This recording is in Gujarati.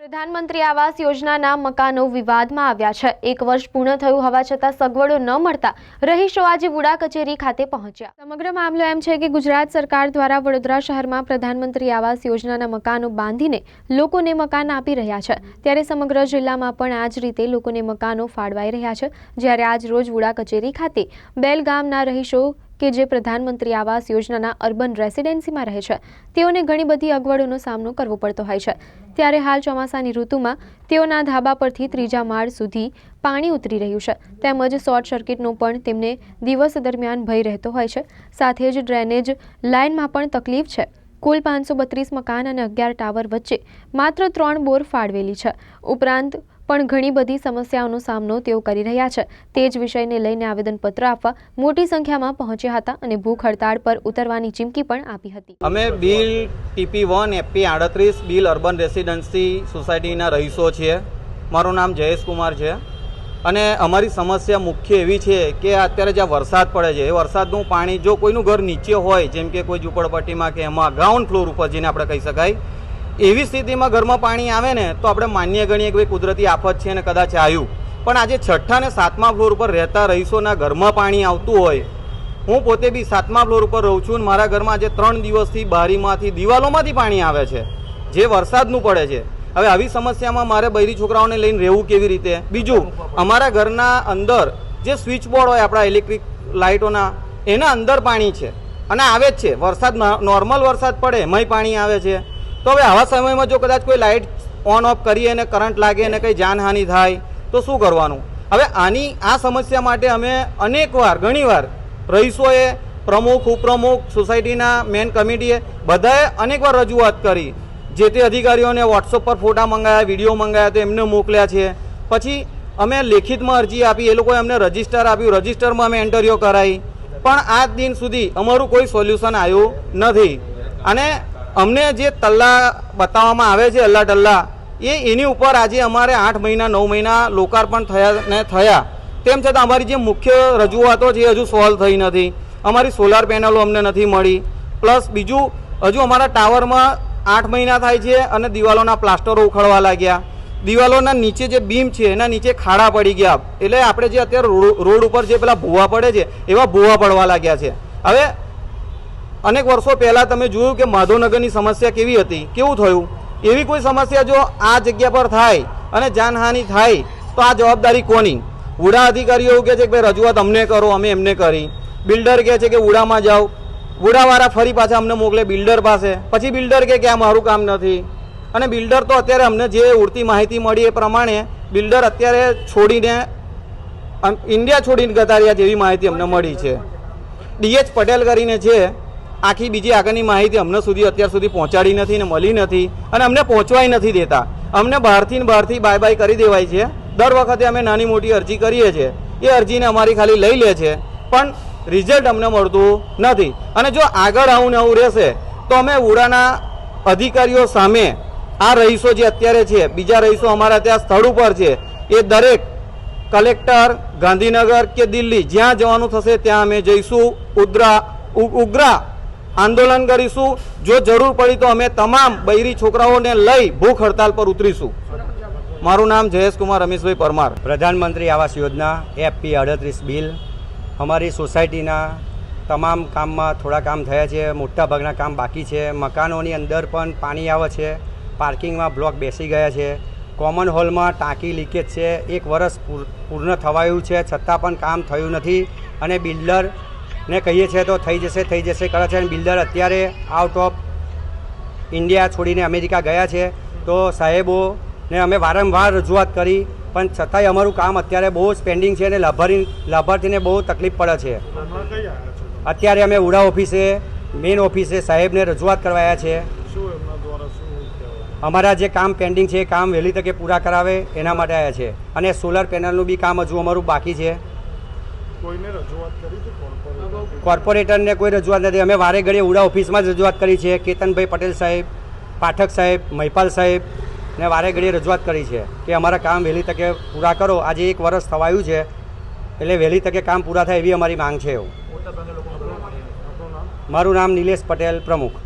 પ્રધાનમંત્રી આવાસ યોજનાના મકાનો વિવાદમાં આવ્યા છે. એક વર્ષ પૂર્ણ થયું હોવા છતાં સગવડો ન મળતા રહીશો આજે વુડા કચેરી ખાતે પહોંચ્યા. સમગ્ર મામલો એમ છે કે ગુજરાત સરકાર દ્વારા વડોદરા શહેરમાં પ્રધાનમંત્રી આવાસ યોજનાના મકાનો બાંધીને લોકોને મકાન આપી રહ્યા છે. ત્યારે સમગ્ર જિલ્લામાં પણ આ જ રીતે લોકોને મકાનો ફાળવાઈ રહ્યા છે. જ્યારે આજ રોજ વુડા કચેરી ખાતે બેલગામના રહીશો કે જે પ્રધાનમંત્રી આવાસ યોજનાના અર્બન રેસિડેન્સીમાં રહે છે. તેઓને ઘણી બધી અગવડોનો સામનો કરવો પડતો હોય છે. ત્યારે હાલ ચોમાસાની ઋતુમાં તેઓના ધાબા પરથી ત્રીજા માળ સુધી પાણી ઉતરી રહ્યું છે. તેમજ શોર્ટ સર્કિટનો પણ તેમને દિવસ દરમિયાન ભય રહેતો હોય છે. સાથે જ ડ્રેનેજ લાઇનમાં પણ તકલીફ છે. કુલ પાંચસો બત્રીસ મકાન અને અગિયાર ટાવર વચ્ચે માત્ર ત્રણ બોર ફાળવેલી છે. ઉપરાંત પણ ઘણી બધી સમસ્યાઓનો સામનો તેઓ કરી રહ્યા છે. તે જ વિષયને લઈને આવેદનપત્ર આપવા મોટી સંખ્યામાં પહોંચ્યા હતા અને ભૂખ હડતાળ પર ઉતરવાની ચીમકી પણ આપી હતી. અમે બિલ ટીપી વન એપી આડત્રીસ, બિલ અર્બન રેસિડન્સી સોસાયટીના રહીશો છીએ. મારું નામ જયેશ કુમાર છે. અને અમારી સમસ્યા મુખ્ય એવી છે કે અત્યારે જ્યાં વરસાદ પડે છે, એ વરસાદનું પાણી જો કોઈનું ઘર નીચે હોય, જેમ કે કોઈ ઝૂંપડપટ્ટીમાં કે એમાં ગ્રાઉન્ડ ફ્લોર ઉપર જેને આપણે કહી શકાય એવી સ્થિતિમાં ઘરમાં પાણી આવે ને, તો આપણે માન્ય ગણીએ કે ભાઈ કુદરતી આફત છે ને કદાચ આવ્યું પણ આજે છઠ્ઠા ને સાતમા ફ્લોર ઉપર રહેતા રહીશોના ઘરમાં પાણી આવતું હોય. હું પોતે બી સાતમા ફ્લોર ઉપર રહું છું અને મારા ઘરમાં આજે ત્રણ દિવસથી બારીમાંથી દિવાલોમાંથી પાણી આવે છે, જે વરસાદનું પડે છે. હવે આવી સમસ્યામાં મારે બૈરી છોકરાઓને લઈને રહેવું કેવી રીતે? બીજું, અમારા ઘરના અંદર જે સ્વિચ બોર્ડ હોય આપણા ઇલેક્ટ્રિક લાઇટોના, એના અંદર પાણી છે. અને આવે જ છે. વરસાદ નોર્મલ વરસાદ પડે, એમાંય પાણી આવે છે. તો હવે આવા સમયમાં જો કદાચ કોઈ લાઇટ ઓન ઓફ કરીએ અને કરંટ લાગે અને કંઈ જાનહાનિ થાય, તો શું કરવાનું? હવે આની, આ સમસ્યા માટે અમે અનેકવાર, ઘણીવાર રહીશોએ પ્રમુખ, ઉપપ્રમુખ, સોસાયટીના મેન કમિટીએ બધાએ અનેકવાર રજૂઆત કરી. જે તે અધિકારીઓને વોટ્સઅપ પર ફોટા મંગાયા, વીડિયો મંગાયા, તો એમને મોકલ્યા છે. પછી અમે લેખિતમાં અરજી આપી, એ લોકોએ અમને રજિસ્ટર આપ્યું. રજિસ્ટરમાં અમે એન્ટરીઓ કરાવી પણ આજ દિન સુધી અમારું કોઈ સોલ્યુશન આવ્યું નથી. અને અમને જે તલ્લા બતાવવામાં આવે છે, અલ્લા ટલ્લા, એ એની ઉપર આજે અમારે આઠ મહિના, નવ મહિના લોકાર્પણ થયા ને થયા. તેમ છતાં અમારી જે મુખ્ય રજૂઆતો છે, એ હજુ સોલ્વ થઈ નથી. અમારી સોલાર પેનલો અમને નથી મળી. પ્લસ બીજું, હજુ અમારા ટાવરમાં આઠ મહિના થાય છે અને દિવાલોના પ્લાસ્ટરો ઉખડવા લાગ્યા. દિવાલોના નીચે જે બીમ છે, એના નીચે ખાડા પડી ગયા. એટલે આપણે જે અત્યારે રોડ ઉપર જે પેલા ભૂવા પડે છે, એવા ભૂવા પડવા લાગ્યા છે. હવે અનેક વર્ષો પહેલાં તમે જોયું કે માધવનગરની સમસ્યા કેવી હતી? કેવું થયું? એવી કોઈ સમસ્યા જો આ જગ્યા પર થાય અને જાનહાનિ થાય, તો આ જવાબદારી કોની? ઉડા અધિકારીઓ એવું કહે છે કે ભાઈ, રજૂઆત અમને કરો, અમે એમને કરી. બિલ્ડર કહે છે કે ઉડામાં જાઓ. ઉડાવાળા ફરી પાછા અમને મોકલે બિલ્ડર પાસે. પછી બિલ્ડર કહે કે આ મારું કામ નથી. અને બિલ્ડર તો અત્યારે અમને જે ઉડતી માહિતી મળી એ પ્રમાણે બિલ્ડર અત્યારે છોડીને ઇન્ડિયા છોડીને ગતા રહ્યા જેવી માહિતી અમને મળી છે. ડીએચ પટેલ કરીને છે આખી બીજી આગળની માહિતી અમને સુધી અત્યાર સુધી પહોંચાડી નથી ને મળી નથી અને અમને પહોંચવાય નથી દેતા. અમને બહારથી ને બહારથી બાય બાય કરી દેવાય છે. દર વખતે અમે નાની મોટી અરજી કરીએ છીએ. એ અરજીને અમારી ખાલી લઈ લે છે. પણ રિઝલ્ટ અમને મળતું નથી. અને જો આગળ આવું ને આવું રહેશે, તો અમે ઉડાના અધિકારીઓ સામે આ રહીશો જે અત્યારે છે, બીજા રહીશો અમારા ત્યાં સ્થળ ઉપર છે, એ દરેક કલેક્ટર, ગાંધીનગર કે દિલ્હી, જ્યાં જવાનું થશે ત્યાં અમે જઈશું. ઉદ્રા ઉગ્રા આંદોલન કરીશું. જો જરૂર પડી તો અમે તમામ બૈરી છોકરાઓને લઈ ભૂખ હડતાલ પર ઉતરીશું. મારું નામ જયેશ કુમાર રમેશભાઈ પરમાર. પ્રધાનમંત્રી આવાસ યોજના એફપી અડત્રીસ બિલ. અમારી સોસાયટીના તમામ કામમાં થોડા કામ થયા છે, મોટાભાગના કામ બાકી છે. મકાનોની અંદર પણ પાણી આવે છે, પાર્કિંગમાં બ્લોક બેસી ગયા છે. કોમન હોલમાં ટાંકી લીકેજ છે. એક વર્ષ પૂર- પૂર્ણ થવાયું છે, છતાં પણ કામ થયું નથી. અને બિલ્ડરને કહીએ છીએ તો થઈ જશે થઈ જશે. કરે છે અને બિલ્ડર અત્યારે આઉટ ઓફ ઇન્ડિયા છોડીને અમેરિકા ગયા છે. તો સાહેબોને અમે વારંવાર રજૂઆત કરી, પણ છતાંય અમારું કામ અત્યારે બહુ જ પેન્ડિંગ છે અને લાભાર્થી લાભાર્થીને બહુ તકલીફ પડે છે. અત્યારે અમે ઉડા ઓફિસે મેઇન ઓફિસે સાહેબને રજૂઆત કરવાયા છે. અમારા જે કામ પેન્ડિંગ છે એ કામ વહેલી તકે પૂરા કરાવે એના માટે આવ્યા છે. અને સોલર પેનલનું બી કામ હજુ અમારું બાકી છે. કોઈને રજૂઆત કરી છે? કોર્પોરેટ કોર્પોરેટરને કોઈ રજૂઆત નથી. અમે વારે ઘડીએ ઉડા ઓફિસમાં જ રજૂઆત કરી છે. કેતનભાઈ પટેલ સાહેબ પાઠક સાહેબ મહિપાલ સાહેબ ને વારે ઘડીએ રજૂઆત કરી છે કે અમારા કામ વહેલી તકે પૂરા કરો. આજે એક વર્ષ થવાયું છે એટલે વહેલી તકે કામ પૂરા થાય એવી અમારી માંગ છે એવું. મારું નામ નિલેશ પટેલ પ્રમુખ.